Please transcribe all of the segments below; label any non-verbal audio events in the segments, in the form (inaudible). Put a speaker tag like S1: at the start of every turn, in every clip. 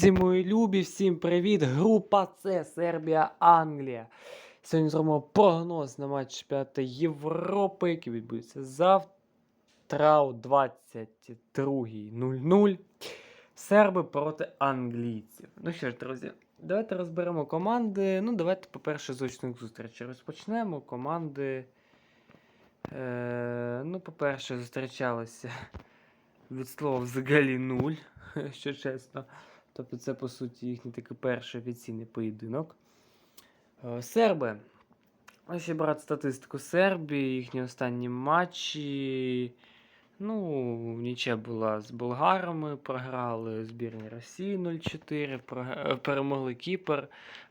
S1: Друзі мої любі, всім привіт! Група С, Сербія, Англія. Сьогодні зробимо прогноз на матч чемпіонату Європи, який відбудеться завтра о 22.00. Серби проти англійців. Ну що ж, друзі, давайте розберемо команди. Ну, давайте, по-перше, з очних зустрічей розпочнемо. Команди. Е, ну, по-перше, зустрічалися від слова взагалі нуль, (laughs) що чесно. Тобто це, по суті, їхній такий перший офіційний поєдинок. Е, Серби. Ось ще брати статистику Сербії, їхні останні матчі. Ну, нічия була з болгарами, програли збірні Росії 0-4, е, перемогли Кіпр,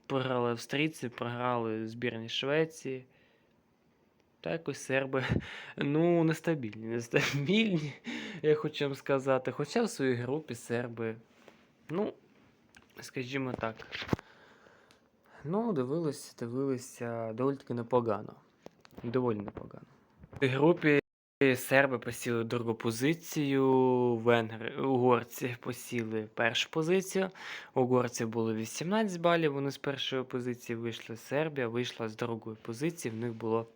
S1: програли австрійці, програли збірні Швеції. Та якось серби, (laughs) ну, нестабільні, нестабільні, (laughs) я хочу вам сказати. Хоча в своїй групі серби, ну, скажімо так. Ну, дивилися, дивилися доволі таки непогано. Доволі непогано. В групі серби посіли другу позицію, венгри, угорці посіли першу позицію. Угорці було 18 балів, вони з першої позиції вийшли. Сербія вийшла з другої позиції, в них було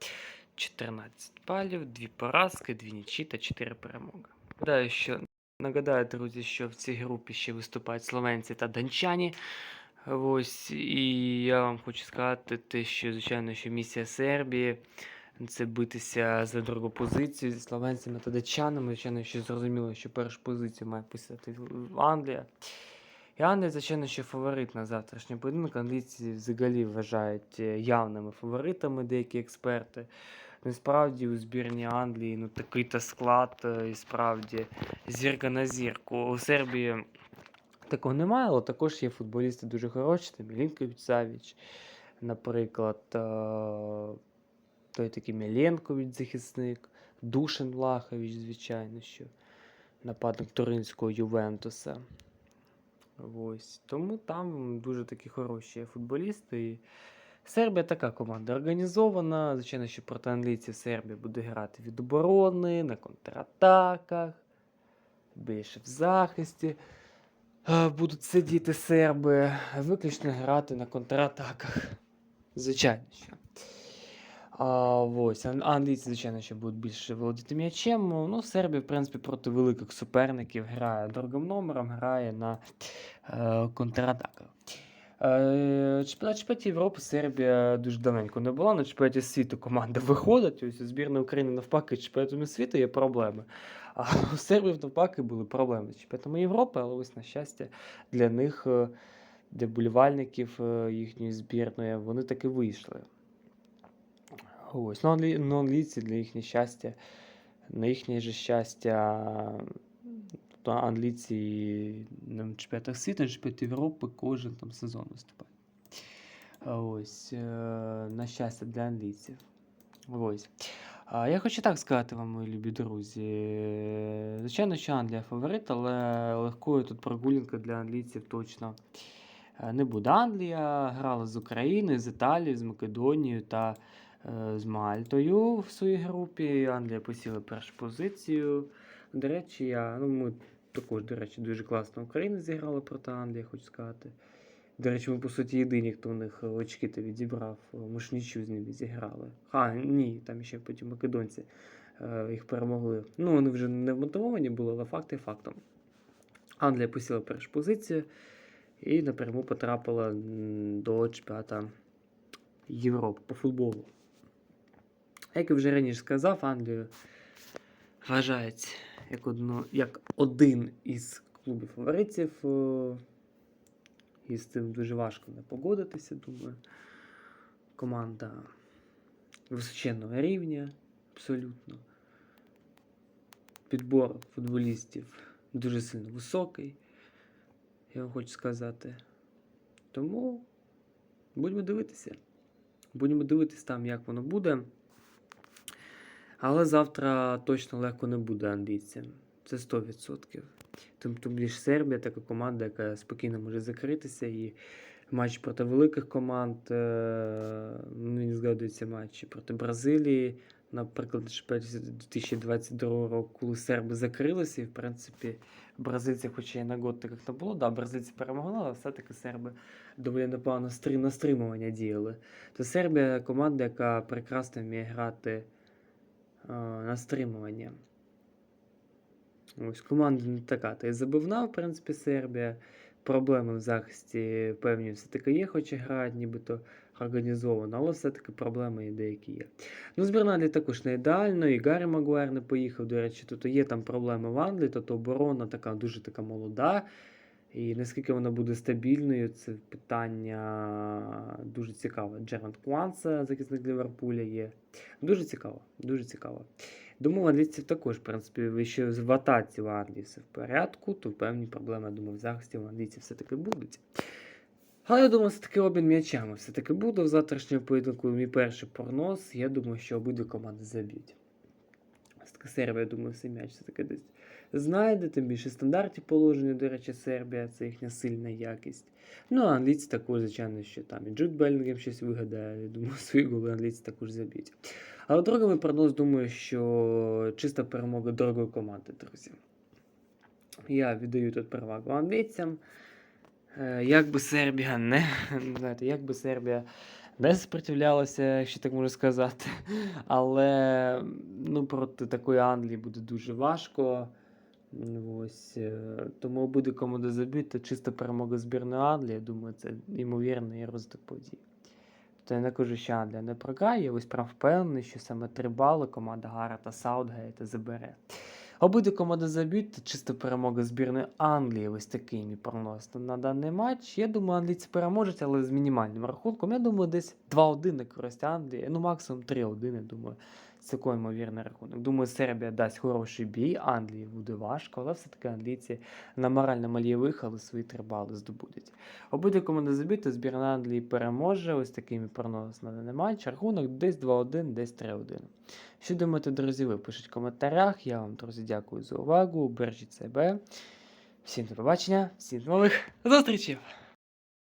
S1: 14 балів, дві поразки, дві нічі та 4 перемоги. Нагадаю, що, нагадаю, друзі, що в цій групі ще виступають словенці та дончані. Ось, і я вам хочу сказати, те, що, звичайно, що місія Сербії це битися за другу позицію зі словенцями та датчанами. Звичайно, що зрозуміло, що першу позицію має писати Англія. І Англія, звичайно, що фаворит на завтрашній поєдинок. Англійці взагалі вважають е, явними фаворитами деякі експерти. Насправді у збірні Англії ну такий то склад, е, і справді зірка на зірку. У Сербії такого немає, але також є футболісти дуже хороші. Там Мілінкович Савіч, наприклад, е, той такий Міленкович захисник, Душин Влахович, звичайно, що нападник Туринського Ювентуса. Ось. Тому там дуже такі хороші футболісти. Сербія така команда організована. Звичайно, що проти англійців Сербія буде грати від оборони, на контратаках, більше в захисті. Е, Будуть сидіти серби, виключно грати на контратаках. Звичайно, що. А, ось, англійці, звичайно, що будуть більше володіти м'ячем. Ну, Сербія, в принципі, проти великих суперників грає другим номером, грає на е, контратаках. Е, Чемпіонат чемпіонаті Європи Сербія дуже давненько не була. На чемпіонаті світу команда виходить. Ось у збірної України навпаки чемпіонатами світу є проблеми. А у Сербії навпаки були проблеми з чемпіонатами Європи, але ось, на щастя, для них, е, для болівальників е, їхньої збірної, вони таки вийшли. Ось, ну, ну, англійці для їхнього щастя, на їхнє же щастя, то англійці на чемпіонатах світу, на чемпіонаті Європи кожен там сезон виступає. Ось, е, на щастя для англійців. Ось. Я хочу так сказати вам, мої любі друзі. Звичайно, що Англія фаворит, але легкою тут прогулянка для англійців точно е, не буде. Англія грала з Україною, з Італією, з Македонією та е, з Мальтою в своїй групі. Англія посіла першу позицію. До речі, я, ну, ми також, до речі, дуже класно Україна зіграла проти Англії, хочу сказати. До речі, ми, по суті, єдині, хто у них очки то відібрав. Ми ж нічого з ними зіграли. А, ні, там ще потім македонці е, їх перемогли. Ну, вони вже не вмотивовані були, але факт є фактом. Англія посіла першу позицію і напряму потрапила до чемпіоната Європи по футболу. Як я вже раніше сказав, Англію вважають як, одно, як один із клубів фаворитів. е, І з цим дуже важко не погодитися, думаю. Команда височенного рівня, абсолютно. Підбор футболістів дуже сильно високий, я вам хочу сказати. Тому будемо дивитися. Будемо дивитися там, як воно буде. Але завтра точно легко не буде англійцям. Це 100%. Тим, тим більше Сербія така команда, яка спокійно може закритися. І матч проти великих команд. Мені згадуються матчі проти Бразилії наприклад, 2022 року, коли серби закрилися, і в принципі бразильці, хоча і на год так як не було, да, бразильці перемогли, але все-таки серби доволі непогано на стримування діяли. То Сербія команда, яка прекрасно вміє грати на стримування. Ось команда не така. Та й забивна, в принципі, Сербія. Проблеми в захисті певні все-таки є, хоч і грають нібито організовано, але все-таки проблеми і деякі є. Ну, збірна також не ідеально, і Гаррі Магуайр не поїхав. До речі, тут є там проблеми в Англії, тобто оборона така дуже така молода. І наскільки вона буде стабільною, це питання дуже цікаве. Джеранд Кванса, захисник Ліверпуля, є. Дуже цікаво, дуже цікаво. Думаю, англійців також, в принципі, якщо в атаці в Англії все в порядку, то певні проблеми, я думаю, в захисті в англійців все-таки будуть. Але я думаю, все-таки обмін м'ячами все-таки буде в завтрашньому поєдинку. Мій перший прогноз. Я думаю, що обидві команди заб'ють. Сербія, думаю, м'яч все-таки десь знайде, тим більше стандарті положення, до речі, Сербія, це їхня сильна якість. Ну, а англійці також, звичайно, що там і Джуд Белінгем щось вигадає. Думаю, (laughs) свої голи англійці також заб'ють. Але мій прогноз, думаю, що чиста перемога дорогої команди, друзі. Я віддаю тут перевагу англійцям. Е, Як би Сербія не, (laughs) знаєте, як би Сербія не сопротивлялася, якщо так можна сказати. (laughs) Але ну, проти такої Англії буде дуже важко. Ну, Ось, е, тому буде кому забити, то чиста перемога збірної Англії. Я думаю, це ймовірний розвиток подій. То я не кажу, що Англія не програє, ось прям впевнений, що саме три бали команда Гарата Саутгейта забере. Обидві команди заб'ють, та чиста перемога збірної Англії. Ось такий мій прогноз на даний матч. Я думаю, англійці переможуть, але з мінімальним рахунком. Я думаю, десь 2-1 на користь Англії. Ну, максимум 3-1, я думаю. Такий ймовірний рахунок. Думаю, Сербія дасть хороший бій, Англії буде важко, але все-таки англійці на морально малі виїхали, свої три бали команди заб'ють, то збірна Англії переможе. Ось такий мій прогноз на даний матч. Рахунок десь 2-1, десь 3-1. Що думаєте, друзі, ви пишіть в коментарях. Я вам, друзі, дякую за увагу. Бережіть себе. Всім до побачення, всім нових зустрічей!